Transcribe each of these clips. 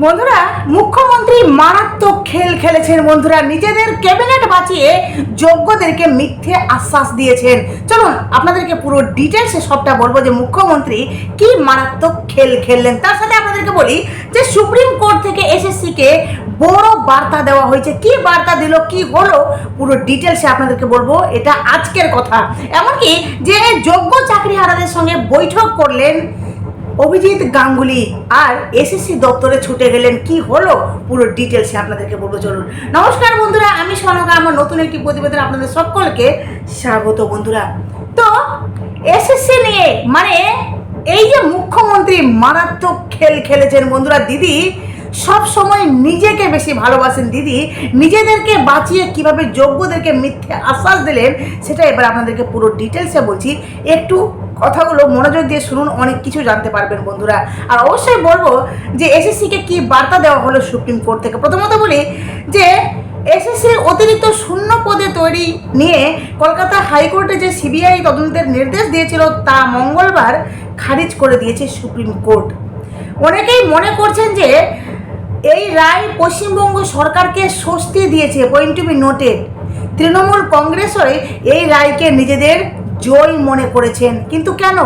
বন্ধুরা, মুখ্যমন্ত্রী মারাত্মক খেল খেলেছেন বন্ধুরা। নিজেদের ক্যাবিনেট বাঁচিয়ে যোগ্যদেরকে মিথ্যে আশ্বাস দিয়েছেন। চলুন, আপনাদেরকে পুরো ডিটেলসে সবটা বলব যে মুখ্যমন্ত্রী কি মারাত্মক খেল খেললেন। তার সাথে আপনাদেরকে বলি যে সুপ্রিম কোর্ট থেকে এসএসসিকে বড় বার্তা দেওয়া হয়েছে। কি বার্তা দিল, কি হলো, পুরো ডিটেলসে আপনাদেরকে বলব। এটা আজকের কথা। এমনকি যে যোগ্য চাকরিহারাদের সঙ্গে বৈঠক করলেন অভিজিৎ গাঙ্গুলি আর এসএসসি দপ্তরে ছুটে গেলেন কি হলো? পুরো ডিটেলসে আপনাদেরকে বলব, চলুন। নমস্কার বন্ধুরা, আমি সনকা আমার নতুন একটি প্রতিবেদন আপনাদের সকলকে স্বাগত বন্ধুরা। তো এসএসসি নিয়ে মানে এই যে মুখ্যমন্ত্রী মারাত্মক খেল খেলেছেন বন্ধুরা, দিদি, সব সময় নিজেকে বেশি ভালোবাসেন দিদি। নিজেদেরকে বাঁচিয়ে কীভাবে যোগ্যদেরকে মিথ্যে আশ্বাস দিলেন, সেটা এবার আপনাদেরকে পুরো ডিটেলসে বলছি। একটু কথাগুলো মনোযোগ দিয়ে শুনুন, অনেক কিছু জানতে পারবেন বন্ধুরা। আর অবশ্যই বলব যে এসএসসিকে কি বার্তা দেওয়া হলো সুপ্রিম কোর্ট থেকে? প্রথমত বলি যে এসএসসির অতিরিক্ত শূন্য পদে তৈরি নিয়ে কলকাতা হাইকোর্টে যে সিবিআই তদন্তের নির্দেশ দিয়েছিল, তা মঙ্গলবার খারিজ করে দিয়েছে সুপ্রিম কোর্ট। অনেকেই মনে করছেন যে এই রায় পশ্চিমবঙ্গ সরকারকে স্বস্তি দিয়েছে point to be noted Trinamool কংগ্রেসই এই রায়কে নিজেদের জয় মনে করেছেন। কিন্তু কেন?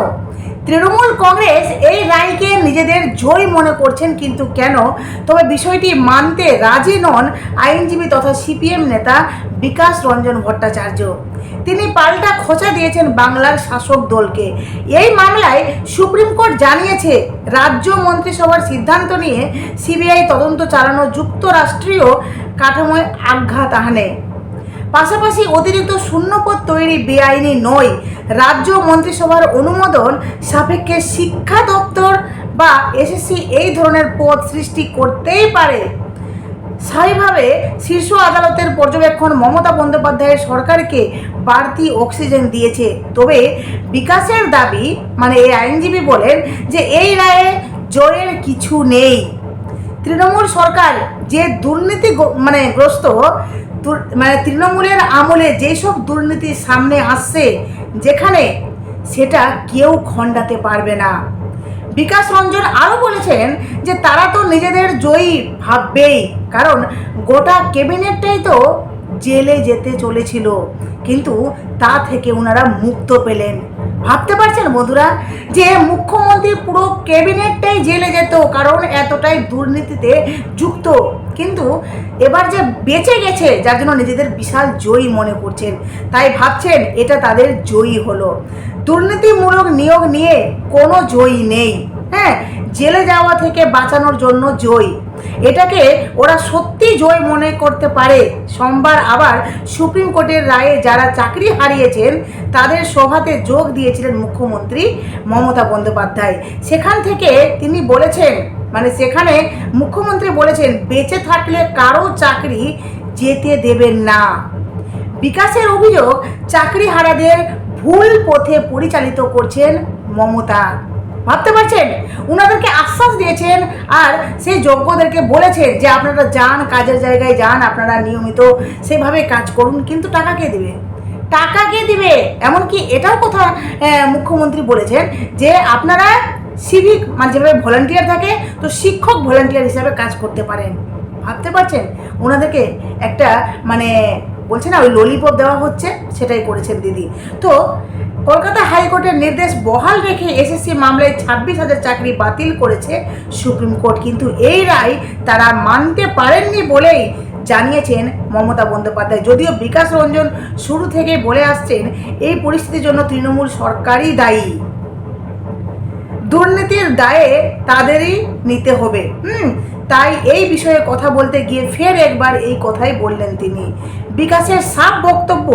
তৃণমূল কংগ্রেস এই রায়কে নিজেদের জয় মনে করছেন, কিন্তু কেন? তবে বিষয়টি মানতে রাজি নন আইনজীবী তথা সিপিএম নেতা বিকাশ রঞ্জন ভট্টাচার্য। তিনি পাল্টা খোঁচা দিয়েছেন বাংলার শাসক দলকে। এই মামলায় সুপ্রিম কোর্ট জানিয়েছে, রাজ্য মন্ত্রিসভার সিদ্ধান্ত নিয়ে সিবিআই তদন্ত চালানো যুক্তরাষ্ট্রীয় কাঠামোয় আঘাত আনে। পাশাপাশি অতিরিক্ত শূন্যপদ তৈরি বেআইনি নয়। রাজ্য মন্ত্রিসভার অনুমোদন সাপেক্ষে শিক্ষা দপ্তর বা এসএসসি এই ধরনের পদ সৃষ্টি করতেই পারে। স্থায়ীভাবে শীর্ষ আদালতের পর্যবেক্ষণ মমতা বন্দ্যোপাধ্যায়ের সরকারকে বাড়তি অক্সিজেন দিয়েছে। তবে বিকাশের দাবি মানে এই আইনজীবী বলেন যে এই রায়ে জয়ের কিছু নেই। তৃণমূল সরকার যে দুর্নীতি মানে গ্রস্ত মানে তৃণমূলের আমলে যেসব দুর্নীতি সামনে আসছে, যেখানে সেটা কেউ খণ্ডাতে পারবে না। বিকাশ রঞ্জন আরও বলেছেন যে তারা তো নিজেদের জয়ী ভাববেই, কারণ গোটা ক্যাবিনেটটাই তো জেলে যেতে চলেছিল, কিন্তু তা থেকে ওনারা মুক্ত পেলেন। ভাবতে পারছেন বন্ধুরা যে মুখ্যমন্ত্রী পুরো ক্যাবিনেটটাই জেলে যেত, কারণ এতটাই দুর্নীতিতে যুক্ত। কিন্তু এবার যে বেঁচে গেছে, যার জন্য নিজেদের বিশাল জয়ী মনে করছেন। তাই ভাবছেন এটা তাদের জয়ী হলো। দুর্নীতিমূলক নিয়োগ নিয়ে কোনো জয়ী নেই। হ্যাঁ জেলে যাওয়া থেকে বাঁচানোর জন্য জয়। এটাকে ওরা সত্যি জয় মনে করতে পারে। সোমবার আবার সুপ্রিম কোর্টের রায়ে যারা চাকরি হারিয়েছেন, তাদের সভাতে যোগ দিয়েছিলেন মুখ্যমন্ত্রী মমতা বন্দ্যোপাধ্যায়। সেখান থেকে তিনি বলেছেন মানে সেখানে মুখ্যমন্ত্রী বলেছেন, বেঁচে থাকলে কারও চাকরি যেতে দেবেন না। বিকাশের অভিযোগ, চাকরি হারাদের ভুল পথে পরিচালিত করছেন মমতা। ভাবতে পারছেন? ওনাদেরকে আশ্বাস দিয়েছেন আর সেই যোগ্যদেরকে বলেছেন যে আপনারা যান, কাজের জায়গায় যান, আপনারা নিয়মিত সেভাবে কাজ করুন, কিন্তু টাকা কে দেবে? টাকা কে দিবে? এমনকি এটাও কথা মুখ্যমন্ত্রী বলেছেন যে আপনারা সিভিক মানে যেভাবে ভলান্টিয়ার থাকে, তো শিক্ষক ভলান্টিয়ার হিসাবে কাজ করতে পারেন। ভাবতে পারছেন? ওনাদেরকে একটা মানে বলছে না, ওই ললিপপ দেওয়া হচ্ছে, সেটাই করেছেন দিদি। তো কলকাতা হাইকোর্টের নির্দেশ বহাল রেখে এসএসসি মামলায় ছাব্বিশ হাজার চাকরি বাতিল করেছে সুপ্রিম কোর্ট। কিন্তু এই রায় তারা মানতে পারেননি বলেই জানিয়েছেন মমতা বন্দ্যোপাধ্যায়। যদিও বিকাশ রঞ্জন শুরু থেকে বলে আসছেন, এই পরিস্থিতির জন্য তৃণমূল সরকারই দায়ী। দুর্নীতির দায়ে তাদেরই নিতে হবে। হুম, তাই এই বিষয়ে কথা বলতে গিয়ে ফের একবার এই কথাই বললেন তিনি। বিকাশের সাফ বক্তব্য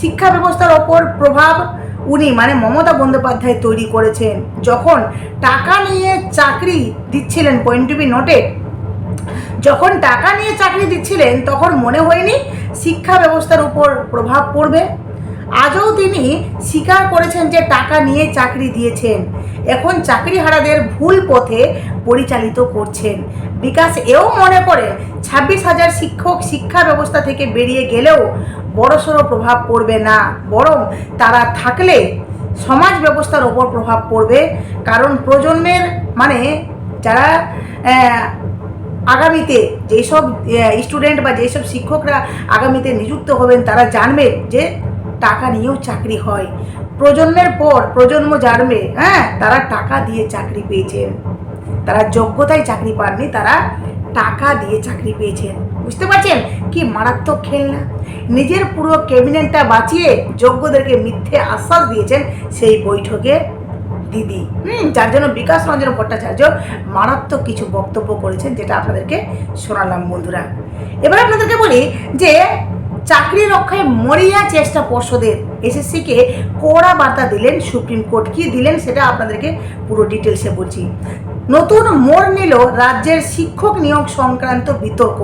শিক্ষা ব্যবস্থার ওপর প্রভাব উনি মানে মমতা বন্দ্যোপাধ্যায় তৈরি করেছেন, যখন টাকা নিয়ে চাকরি দিচ্ছিলেন পয়েন্ট টু বি নোটে যখন টাকা নিয়ে চাকরি দিচ্ছিলেন, তখন মনে হয়নি শিক্ষা ব্যবস্থার উপর প্রভাব পড়বে? আজও তিনি স্বীকার করেছেন যে টাকা নিয়ে চাকরি দিয়েছেন। এখন চাকরিহারাদের ভুল পথে পরিচালিত করছেন। বিকাশ এও মনে করে, ছাব্বিশ হাজার শিক্ষক শিক্ষা ব্যবস্থা থেকে বেরিয়ে গেলেও বড়সড় প্রভাব পড়বে না, বরং তারা থাকলে সমাজ ব্যবস্থার ওপর প্রভাব পড়বে। কারণ প্রজন্মের মানে যারা আগামীতে যেসব স্টুডেন্ট বা যেসব শিক্ষকরা আগামীতে নিযুক্ত হবেন, তারা জানবেন যে টাকা নিয়েও চাকরি হয়। প্রজন্মের পর প্রজন্ম জানবে হ্যাঁ তারা টাকা দিয়ে চাকরি পেয়েছেন তারা যোগ্যতায় চাকরি পাননি, তারা টাকা দিয়ে চাকরি পেয়েছেন বুঝতে পারছেন? কি মারাত্মক খেল না নিজের পুরো ক্যাবিনেটটা বাঁচিয়ে যোগ্যদেরকে মিথ্যে আশ্বাস দিয়েছেন সেই বৈঠকে দিদি। হুম, যার জন্য বিকাশ রঞ্জন ভট্টাচার্য মারাত্মক কিছু বক্তব্য করেছেন, যেটা আপনাদেরকে শোনালাম বন্ধুরা। এবার আপনাদেরকে বলি যে চাকরি রক্ষায় মরিয়া চেষ্টা পর্ষদের এসএসসিকে কড়া বার্তা দিলেন সুপ্রিম কোর্ট। কি দিলেন সেটা আপনাদেরকে পুরো ডিটেলসে বলছি। নতুন মোড় নিল রাজ্যের শিক্ষক নিয়োগ সংক্রান্ত বিতর্ক।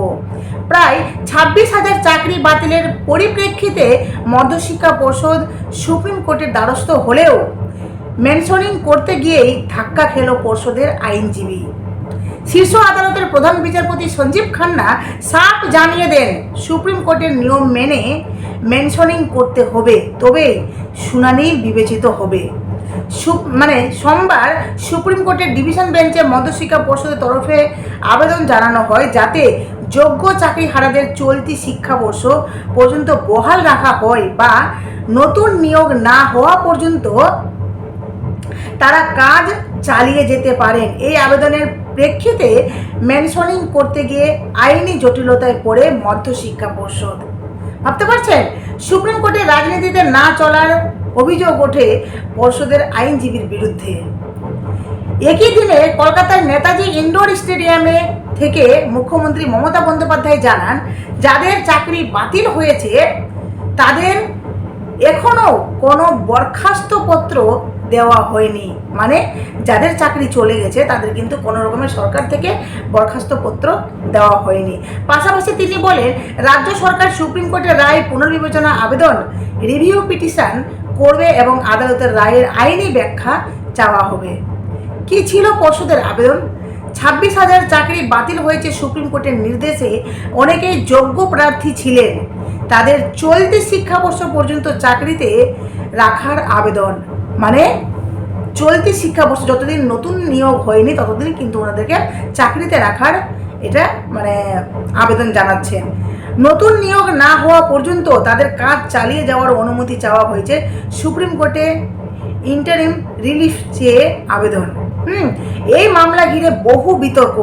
প্রায় ছাব্বিশ হাজার চাকরি বাতিলের পরিপ্রেক্ষিতে মধ্যশিক্ষা পর্ষদ সুপ্রিম কোর্টের দ্বারস্থ হলেও মেনশনিং করতে গিয়েই ধাক্কা খেল পর্ষদের আইনজীবী। শীর্ষ আদালতের প্রধান বিচারপতি সঞ্জীব খান্না সাফ জানিয়ে দেন, সুপ্রিম কোর্টের নিয়ম মেনে মেনশনিং করতে হবে, তবে শুনানি বিবেচিত হবে। মানে সোমবার সুপ্রিম কোর্টের ডিভিশন বেঞ্চে মধ্যশিক্ষা পর্ষদের তরফে আবেদন জানানো হয় যাতে যোগ্য চাকরি হারাদের চলতি শিক্ষাবর্ষ পর্যন্ত বহাল রাখা হয় বা নতুন নিয়োগ না হওয়া পর্যন্ত তারা কাজ চালিয়ে যেতে পারেন। এই আবেদনের প্রেক্ষিতে মেনশনিং করতে গিয়ে আইনি জটিলতায় পড়ে মধ্যশিক্ষা পর্ষদ। ভাবতে পারছেন? সুপ্রিম কোর্টে রাজনীতিতে না চলার অভিযোগ ওঠে পর্ষদের আইনজীবীর বিরুদ্ধে। একই দিনে কলকাতার নেতাজি ইনডোর স্টেডিয়ামে থেকে মুখ্যমন্ত্রী মমতা বন্দ্যোপাধ্যায় জানান, যাদের চাকরি বাতিল হয়েছে, তাদের এখনও কোনো বরখাস্ত পত্র দেওয়া হয়নি। মানে যাদের চাকরি চলে গেছে, তাদের কিন্তু কোনো রকমের সরকার থেকে বরখাস্ত পত্র দেওয়া হয়নি। পাশাপাশি তিনি বলেন, রাজ্য সরকার সুপ্রিম কোর্টের রায় পুনর্বিবেচনা আবেদন, রিভিউ পিটিশন করবে এবং আদালতের রায়ের আইনি ব্যাখ্যা চাওয়া হবে। কি ছিল পর্ষদের আবেদন? ছাব্বিশ হাজার চাকরি বাতিল হয়েছে সুপ্রিম কোর্টের নির্দেশে অনেকেই যোগ্য প্রার্থী ছিলেন। তাদের চলতি শিক্ষাবর্ষ পর্যন্ত চাকরিতে রাখার আবেদন। মানে চলতি শিক্ষাবর্ষ যতদিন নতুন নিয়োগ হয়নি, ততদিন কিন্তু ওনাদেরকে চাকরিতে রাখার এটা মানে আবেদন জানাচ্ছেন। নতুন নিয়োগ না হওয়া পর্যন্ত তাদের কাজ চালিয়ে যাওয়ার অনুমতি চাওয়া হয়েছে সুপ্রিম কোর্টে ইন্টারিম রিলিফ চেয়ে আবেদন। হুম, এই মামলা ঘিরে বহু বিতর্ক।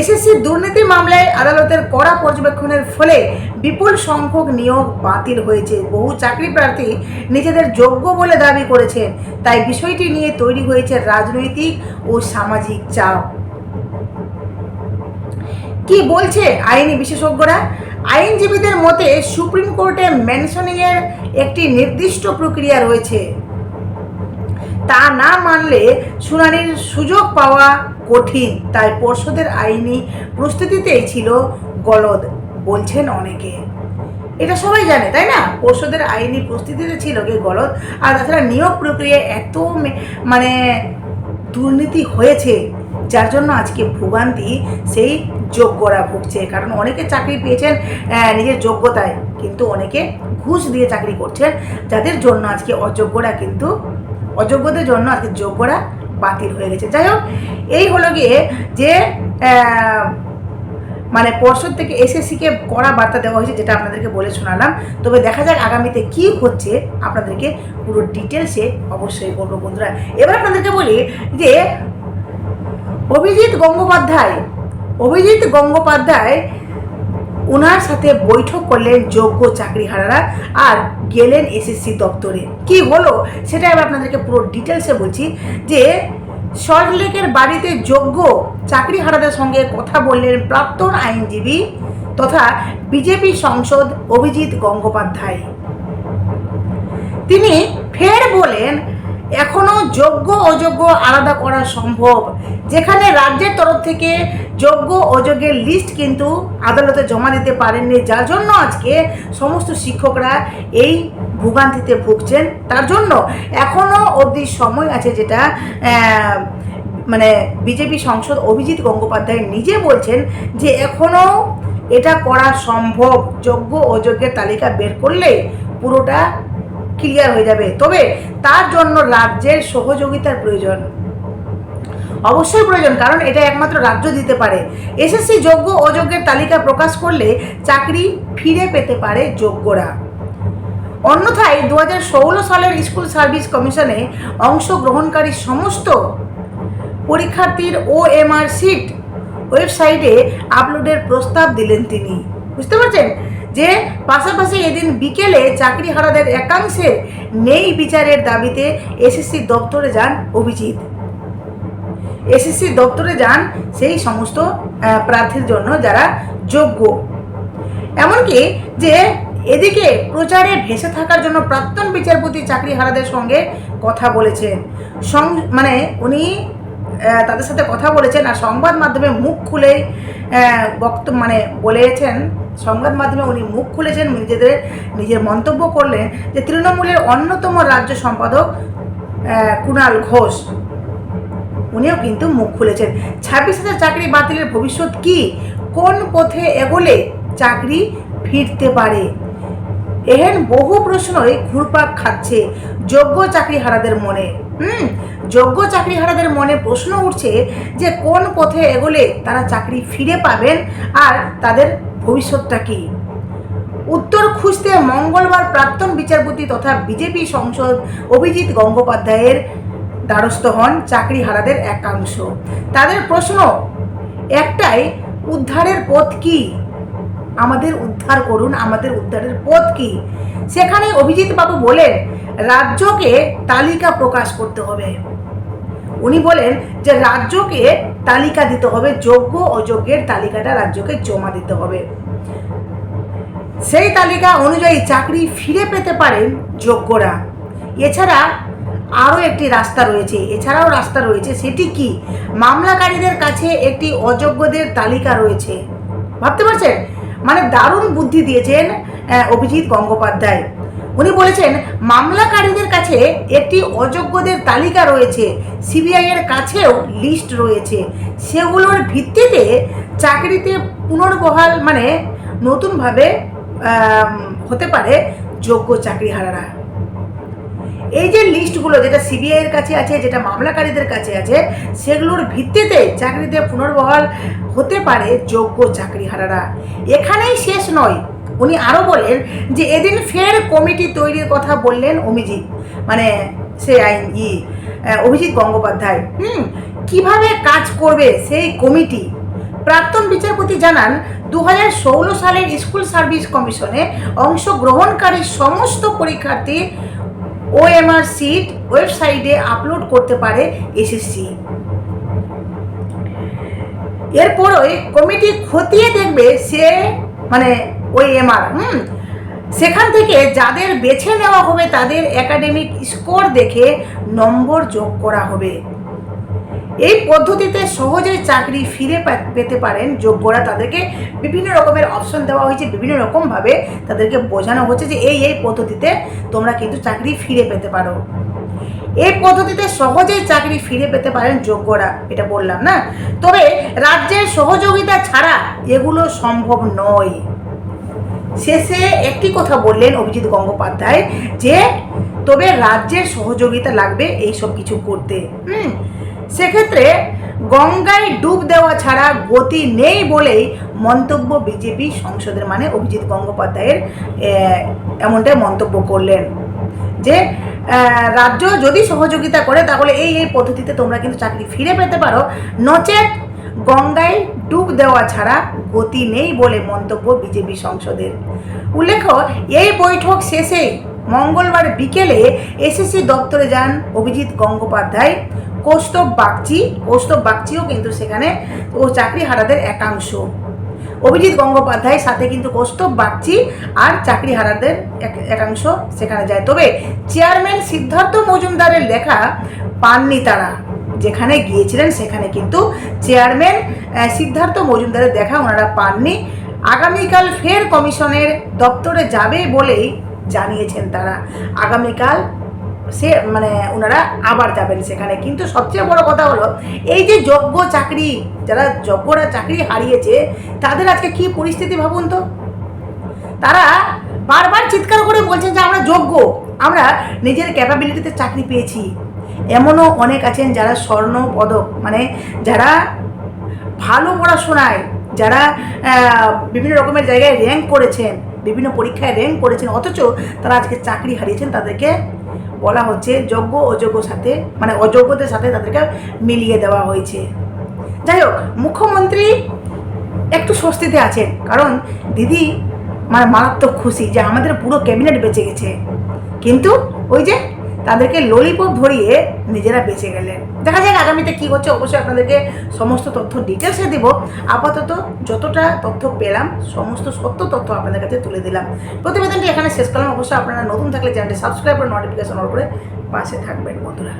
এসএসসি দুর্নীতি মামলায় আদালতের কড়া পর্যবেক্ষণের ফলে বিপুল সংখ্যক নিয়োগ বাতিল হয়েছে। বহু চাকরি প্রার্থী নিজেদের যোগ্য বলে দাবি করেছেন। তাই বিষয়টি নিয়ে তৈরি হয়েছে রাজনৈতিক ও সামাজিক চাপ। কি বলছে আইনি বিশেষজ্ঞরা? আইনজীবীদের মতে সুপ্রিম কোর্টে মেনশনিংয়ের একটি নির্দিষ্ট প্রক্রিয়া রয়েছে। তা না মানলে শুনানির সুযোগ পাওয়া কঠিন, তাই পর্ষদের আইনি প্রস্তুতিতেই ছিল গলদ, বলছেন অনেকে। এটা সবাই জানে, তাই না? পর্ষদের আইনি প্রস্তুতিতে ছিল কি গলদ, আর তাছাড়া নিয়োগ প্রক্রিয়ায় এত মানে দুর্নীতি হয়েছে, যার জন্য আজকে ভোগান্তি, সেই যোগ্যরা ভুগছে। কারণ অনেকে চাকরি পেয়েছেন নিজের যোগ্যতায়, কিন্তু অনেকে ঘুষ দিয়ে চাকরি করছেন, যাদের জন্য আজকে অযোগ্যরা কিন্তু, অযোগ্যদের জন্য আজকে যোগ্যরা বাতিল হয়ে গেছে। যাই হোক এই হলো গিয়ে যে মানে পর্ষদ থেকে এসএসসিকে কড়া বার্তা দেওয়া হয়েছে যেটা আপনাদেরকে বলে শোনালাম। তবে দেখা যাক আগামীতে কি হচ্ছে, আপনাদেরকে পুরো ডিটেলসে অবশ্যই বলব বন্ধুরা। এবার আপনাদেরকে বলি যে, অভিজিৎ গঙ্গোপাধ্যায় অভিজিৎ গঙ্গোপাধ্যায় ওনার সাথে বৈঠক করলেন যোগ্য চাকরিহারারা আর গেলেন এসএসসি দপ্তরে। কি হলো সেটা এবার আপনাদেরকে পুরো ডিটেলসে বলছি যে সল্টলেকের বাড়িতে যোগ্য চাকরি হারাদের সঙ্গে কথা বললেন প্রাক্তন আইনজীবী তথা বিজেপি সংসদ অভিজিৎ গঙ্গোপাধ্যায়। তিনি ফের বলেন এখনও যোগ্য অযোগ্য আলাদা করা সম্ভব। যেখানে রাজ্যের তরফ থেকে যোগ্য অযোগ্যের লিস্ট কিন্তু আদালতে জমা দিতে পারেননি। যার জন্য আজকে সমস্ত শিক্ষকরা এই ভোগান্তিতে ভুগছেন। তার জন্য এখনও অবধি সময় আছে যেটা মানে বিজেপি সংসদ অভিজিৎ গঙ্গোপাধ্যায় নিজে বলছেন যে এখনও এটা করা সম্ভব। যোগ্য অযোগ্যের তালিকা বের করলে পুরোটা ক্লিয়ার হয়ে যাবে। তবে তার জন্য রাজ্যের সহযোগিতার প্রয়োজন। অবশ্যই প্রয়োজন, কারণ এটা একমাত্র রাজ্য দিতে পারে। এসএসসি যোগ্য অযোগ্যের তালিকা প্রকাশ করলে চাকরি ফিরে পেতে পারে যোগ্যরা। অন্যথায় দু হাজার ষোলো সালের স্কুল সার্ভিস কমিশনে অংশগ্রহণকারী সমস্ত পরীক্ষার্থীর ওএমআর সিট ওয়েবসাইটে আপলোডের প্রস্তাব দিলেন তিনি। বুঝতে পারছেন? যে পাশাপাশি এদিন বিকেলে চাকরিহারাদের একাংশের নেই বিচারের দাবিতে এসএসসি দপ্তরে যান অভিজিৎ। এসএসসি দপ্তরে যান সেই সমস্ত প্রার্থীর জন্য যারা যোগ্য। এমনকি যে এদিকে প্রচারে ভেসে থাকার জন্য প্রাক্তন বিচারপতি চাকরিহারাদের সঙ্গে কথা বলেছেন। সং- মানে উনি তাদের সাথে কথা বলেছেন আর সংবাদ মাধ্যমে মুখ খুলে বক্তব্য মানে বলেছেন সংবাদ মাধ্যমে উনি মুখ খুলেছেন, নিজেদের, নিজের মন্তব্য করলেন যে তৃণমূলের অন্যতম রাজ্য সম্পাদক কুণাল ঘোষ। উনিও কিন্তু মুখ খুলেছেন। ছাব্বিশ হাজার চাকরি বাতিলের ভবিষ্যৎ কি? কোন পথে এগোলে চাকরি ফিরতে পারে? এহেন বহু প্রশ্নই ঘুরপাক খাচ্ছে যোগ্য চাকরিহারাদের মনে। হুম, যোগ্য চাকরিহারাদের মনে প্রশ্ন উঠছে যে কোন পথে এগোলে তারা চাকরি ফিরে পাবেন আর তাদের ভবিষ্যৎটা কী? উত্তর খুঁজতে মঙ্গলবার প্রাক্তন বিচারপতি তথা বিজেপি সংসদ অভিজিৎ গঙ্গোপাধ্যায়ের দ্বারস্থ হন চাকরিহারাদের একাংশ। তাদের প্রশ্ন, একটাই, উদ্ধারের পথ কি? আমাদের উদ্ধার করুন, আমাদের উদ্ধারের পথ কি? সেখানে অভিজিৎ বাবু বলেন রাজ্যকে তালিকা প্রকাশ করতে হবে। উনি বলেন যে রাজ্যকে তালিকা দিতে হবে, যোগ্য অযোগ্যের তালিকাটা রাজ্যকে জমা দিতে হবে। সেই তালিকা অনুযায়ী চাকরি ফিরে পেতে পারেন যোগ্যরা। এছাড়া আরও একটি রাস্তা রয়েছে। এছাড়াও রাস্তা রয়েছে, সেটি কি? মামলাকারীদের কাছে একটি অযোগ্যদের তালিকা রয়েছে। ভাবতে পারছেন? মানে দারুণ বুদ্ধি দিয়েছেন অভিজিৎ গঙ্গোপাধ্যায়। উনি বলেছেন, মামলাকারীদের কাছে একটি অযোগ্যদের তালিকা রয়েছে, সিবিআই এর কাছেও লিস্ট রয়েছে। সেগুলোর ভিত্তিতে চাকরিতে পুনর্বহাল মানে নতুনভাবে হতে পারে যোগ্য চাকরিহারারা। এই যে লিস্টগুলো যেটা সিবিআইয়ের কাছে আছে, যেটা মামলাকারীদের কাছে আছে, সেগুলোর ভিত্তিতে চাকরিতে পুনর্বহাল হতে পারে যোগ্য চাকরিহারারা। এখানেই শেষ নয়। উনি আরও বলেন যে এদিন ফের কমিটি তৈরির কথা বললেন অভিজিৎ মানে সে আইন ই অভিজিৎ গঙ্গোপাধ্যায়। হুম, কীভাবে কাজ করবে সেই কমিটি? প্রাক্তন বিচারপতি জানান দু ষোলো সালের স্কুল সার্ভিস কমিশনে অংশগ্রহণকারী সমস্ত পরীক্ষার্থী ওএমআর সিট ওয়েবসাইটে আপলোড করতে পারে এসএসসি। এরপরই কমিটি খতিয়ে দেখবে সে মানে ওই এমআর হুম? সেখান থেকে যাদের বেছে নেওয়া হবে, তাদের একাডেমিক স্কোর দেখে নম্বর যোগ করা হবে। এই পদ্ধতিতে সহজেই চাকরি ফিরে পেতে পারেন যোগ্যরা। তাদেরকে বিভিন্ন রকমের অপশন দেওয়া হয়েছে, বিভিন্ন রকমভাবে তাদেরকে বোঝানো হচ্ছে যে এই এই পদ্ধতিতে তোমরা কিন্তু চাকরি ফিরে পেতে পারো। এই পদ্ধতিতে সহজেই চাকরি ফিরে পেতে পারেন যোগ্যরা, এটা বললাম না? তবে রাজ্যের সহযোগিতা ছাড়া এগুলো সম্ভব নয়। শেষে একটি কথা বললেন অভিজিৎ গঙ্গোপাধ্যায় যে, তবে রাজ্যের সহযোগিতা লাগবে এই সব কিছু করতে। হুম। সেক্ষেত্রে গঙ্গায় ডুব দেওয়া ছাড়া গতি নেই বলেই মন্তব্য বিজেপি সংসদের মানে অভিজিৎ গঙ্গোপাধ্যায়ের এমনটাই মন্তব্য করলেন যে রাজ্য যদি সহযোগিতা করে তাহলে এই এই পদ্ধতিতে তোমরা কিন্তু চাকরি ফিরে পেতে পারো। নচেত গঙ্গায় ডুব দেওয়া ছাড়া গতি নেই বলে মন্তব্য বিজেপি সংসদের। উল্লেখ্য, এই বৈঠক শেষে মঙ্গলবার বিকেলে এসএসসি দপ্তরে যান অভিজিৎ গঙ্গোপাধ্যায়, কৌস্তব বাগচি, কৌস্তব বাগচিও কিন্তু সেখানে ও চাকরি হারাদের একাংশ। অভিজিৎ গঙ্গোপাধ্যায় সাথে কিন্তু কৌস্তব বাগচি আর চাকরি হারাদের একাংশ সেখানে যায়। তবে চেয়ারম্যান সিদ্ধার্থ মজুমদারের লেখা পাননি তারা। যেখানে গিয়েছিলেন, সেখানে কিন্তু চেয়ারম্যান সিদ্ধার্থ মজুমদারের দেখা ওনারা পাননি। আগামীকাল ফের কমিশনের দপ্তরে যাবে বলেই জানিয়েছেন তারা। আগামীকাল সে মানে ওনারা আবার যাবেন সেখানে। কিন্তু সবচেয়ে বড় কথা হলো, এই যে যোগ্য চাকরি, যারা যোগ্যরা চাকরি হারিয়েছে, তাদের আজকে কি পরিস্থিতি ভাবুন তো? তারা বারবার চিৎকার করে বলছেন যে আমরা যোগ্য, আমরা নিজের ক্যাপাবিলিটিতে চাকরি পেয়েছি। এমনও অনেক আছেন যারা স্বর্ণ পদক মানে যারা ভালো পড়াশোনায়, যারা বিভিন্ন রকমের জায়গায় র্যাঙ্ক করেছেন, বিভিন্ন পরীক্ষায় র্যাঙ্ক করেছেন, অথচ তারা আজকে চাকরি হারিয়েছেন তাদেরকে বলা হচ্ছে যোগ্য অযোগ্য সাথে মানে অযোগ্যদের সাথে তাদেরকে মিলিয়ে দেওয়া হয়েছে। যাই হোক, মুখ্যমন্ত্রী একটু স্বস্তিতে আছেন, কারণ দিদি মানে মারাত্মক খুশি যে আমাদের পুরো ক্যাবিনেট বেঁচে গেছে। কিন্তু ওই যে তাদেরকে ললিপপ ধরিয়ে নিজেরা বেঁচে গেলেন। দেখা যাক আগামীতে কী হচ্ছে। অবশ্যই আপনাদেরকে সমস্ত তথ্য ডিটেলসে দিব। আপাতত যতটা তথ্য পেলাম, সমস্ত সত্য তথ্য আপনাদের কাছে তুলে দিলাম। প্রতিবেদনটি এখানে শেষ করলাম। অবশ্যই আপনারা নতুন থাকলে চ্যানেলটি সাবস্ক্রাইব করে নোটিফিকেশন অন করে পাশে থাকবেন বন্ধুরা।